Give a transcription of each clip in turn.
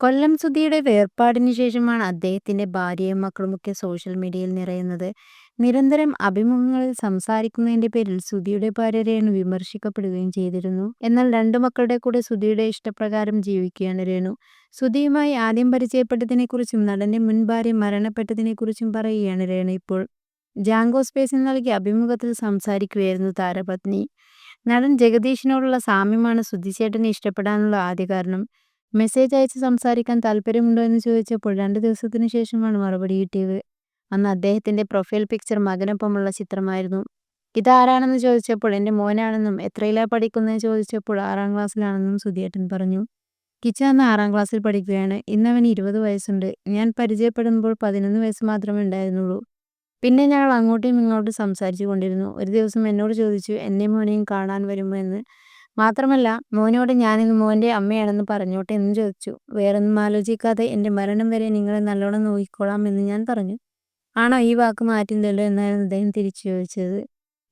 കൊല്ലം സുധിയുടെ വേർപാടിന് ശേഷമാണ് അദ്ദേഹത്തിന്റെ ഭാര്യയും മക്കളുമൊക്കെ സോഷ്യൽ മീഡിയയിൽ നിറയുന്നത്. നിരന്തരം അഭിമുഖങ്ങളിൽ സംസാരിക്കുന്നതിന്റെ പേരിൽ സുധിയുടെ ഭാര്യ രേണു വിമർശിക്കപ്പെടുകയും ചെയ്തിരുന്നു. എന്നാൽ രണ്ടു മക്കളുടെ കൂടെ സുധിയുടെ ഇഷ്ടപ്രകാരം ജീവിക്കുകയാണ് രേണു. സുധിയുമായി ആദ്യം പരിചയപ്പെട്ടതിനെക്കുറിച്ചും നടന്റെ മുൻ ഭാര്യ മരണപ്പെട്ടതിനെക്കുറിച്ചും പറയുകയാണ് രേണു ഇപ്പോൾ. ജാങ്കോ സ്പേസിൽ നൽകിയ അഭിമുഖത്തിൽ സംസാരിക്കുകയായിരുന്നു താരപത്നി. നടൻ ജഗദീഷിനോടുള്ള സാമ്യമാണ് സുധിച്ചേട്ടനെ ഇഷ്ടപ്പെടാനുള്ള ആദ്യ കാരണം. മെസ്സേജ് അയച്ച് സംസാരിക്കാൻ താല്പര്യമുണ്ടോ എന്ന് ചോദിച്ചപ്പോൾ രണ്ട് ദിവസത്തിനു ശേഷമാണ് മറുപടി കിട്ടിയത്. അന്ന് അദ്ദേഹത്തിന്റെ പ്രൊഫൈൽ പിക്ചർ മകനൊപ്പമുള്ള ചിത്രമായിരുന്നു. ഇതാരാണെന്ന് ചോദിച്ചപ്പോൾ എന്റെ മോനാണെന്നും എത്രയിലാ പഠിക്കുന്നതെന്ന് ചോദിച്ചപ്പോൾ ആറാം ക്ലാസ്സിലാണെന്നും സുധിയേട്ടൻ പറഞ്ഞു. കിച്ച അന്ന് ആറാം ക്ലാസ്സിൽ പഠിക്കുകയാണ്. ഇന്നവൻ ഇരുപത് വയസ്സുണ്ട്. ഞാൻ പരിചയപ്പെടുമ്പോൾ പതിനൊന്ന് വയസ്സ് മാത്രമേ ഉണ്ടായിരുന്നുള്ളൂ. പിന്നെ ഞങ്ങൾ അങ്ങോട്ടും ഇങ്ങോട്ടും സംസാരിച്ചു കൊണ്ടിരുന്നു. ഒരു ദിവസം എന്നോട് ചോദിച്ചു എന്നെ മോനെയും കാണാൻ വരുമോ എന്ന്. മാത്രമല്ല മോനോട് ഞാനിന്ന് മോന്റെ അമ്മയാണെന്ന് പറഞ്ഞോട്ടെ എന്നും ചോദിച്ചു. വേറൊന്നും ആലോചിക്കാതെ എന്റെ മരണം വരെ നിങ്ങളെ നല്ലോണം നോക്കിക്കോളാം എന്ന് ഞാൻ പറഞ്ഞു. ആണോ ഈ വാക്ക് മാറ്റില്ലല്ലോ എന്നായിരുന്നു അദ്ദേഹം തിരിച്ചു ചോദിച്ചത്.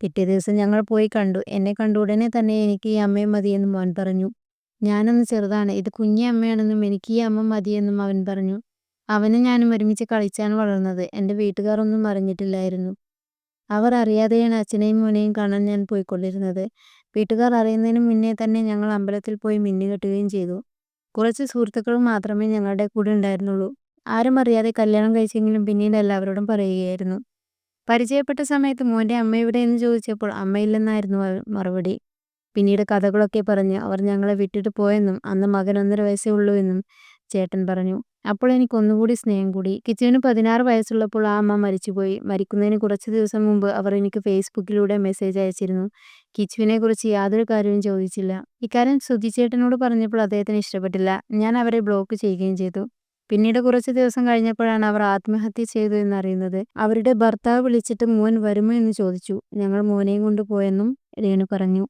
പിറ്റേ ദിവസം ഞങ്ങൾ പോയി കണ്ടു. എന്നെ കണ്ട ഉടനെ തന്നെ എനിക്ക് ഈ അമ്മയെ മതിയെന്ന് മോൻ പറഞ്ഞു. ഞാനൊന്ന് ചെറുതാണ്. ഇത് കുഞ്ഞി അമ്മയാണെന്നും എനിക്ക് ഈ അമ്മ മതിയെന്നും അവൻ പറഞ്ഞു. അവനും ഞാനും ഒരുമിച്ച് കളിച്ചാണ് വളർന്നത്. എന്റെ വീട്ടുകാരൊന്നും അറിഞ്ഞിട്ടില്ലായിരുന്നു. അവർ അറിയാതെയാണ് അച്ഛനെയും മോനെയും കാണാൻ ഞാൻ പോയിക്കൊണ്ടിരുന്നത്. വീട്ടുകാർ അറിയുന്നതിന് മുന്നേ തന്നെ ഞങ്ങൾ അമ്പലത്തിൽ പോയി മിന്നുകെട്ടുകയും ചെയ്തു. കുറച്ച് സുഹൃത്തുക്കൾ മാത്രമേ ഞങ്ങളുടെ കൂടെ ഉണ്ടായിരുന്നുള്ളൂ. ആരും അറിയാതെ കല്യാണം കഴിച്ചെങ്കിലും പിന്നീട് എല്ലാവരോടും പറയുകയായിരുന്നു. പരിചയപ്പെട്ട സമയത്ത് മോന്റെ അമ്മ എവിടെ എന്ന് ചോദിച്ചപ്പോൾ അമ്മയില്ലെന്നായിരുന്നു മറുപടി. പിന്നീട് കഥകളൊക്കെ പറഞ്ഞ് അവർ ഞങ്ങളെ വിട്ടിട്ട് പോയെന്നും അന്ന് മകൻ ഒന്നര വയസ്സേ ഉള്ളൂ എന്നും ചേട്ടൻ പറഞ്ഞു. അപ്പോൾ എനിക്ക് ഒന്നുകൂടി സ്നേഹം കൂടി. കിച്ചുവിന് പതിനാറ് വയസ്സുള്ളപ്പോൾ ആ അമ്മ മരിച്ചുപോയി. മരിക്കുന്നതിന് കുറച്ച് ദിവസം മുമ്പ് അവർ എനിക്ക് ഫേസ്ബുക്കിലൂടെ മെസ്സേജ് അയച്ചിരുന്നു. കിച്ചുവിനെ കുറിച്ച് യാതൊരു കാര്യവും ചോദിച്ചില്ല. ഇക്കാര്യം സുധിച്ചേട്ടനോട് പറഞ്ഞപ്പോൾ അദ്ദേഹത്തിന് ഇഷ്ടപ്പെട്ടില്ല. ഞാൻ അവരെ ബ്ലോക്ക് ചെയ്യുകയും ചെയ്തു. പിന്നീട് കുറച്ച് ദിവസം കഴിഞ്ഞപ്പോഴാണ് അവർ ആത്മഹത്യ ചെയ്തു എന്നറിയുന്നത്. അവരുടെ ഭർത്താവ് വിളിച്ചിട്ട് മോൻ വരുമോ എന്ന് ചോദിച്ചു. ഞങ്ങൾ മോനെയും കൊണ്ട് പോയെന്നും രേണു പറഞ്ഞു.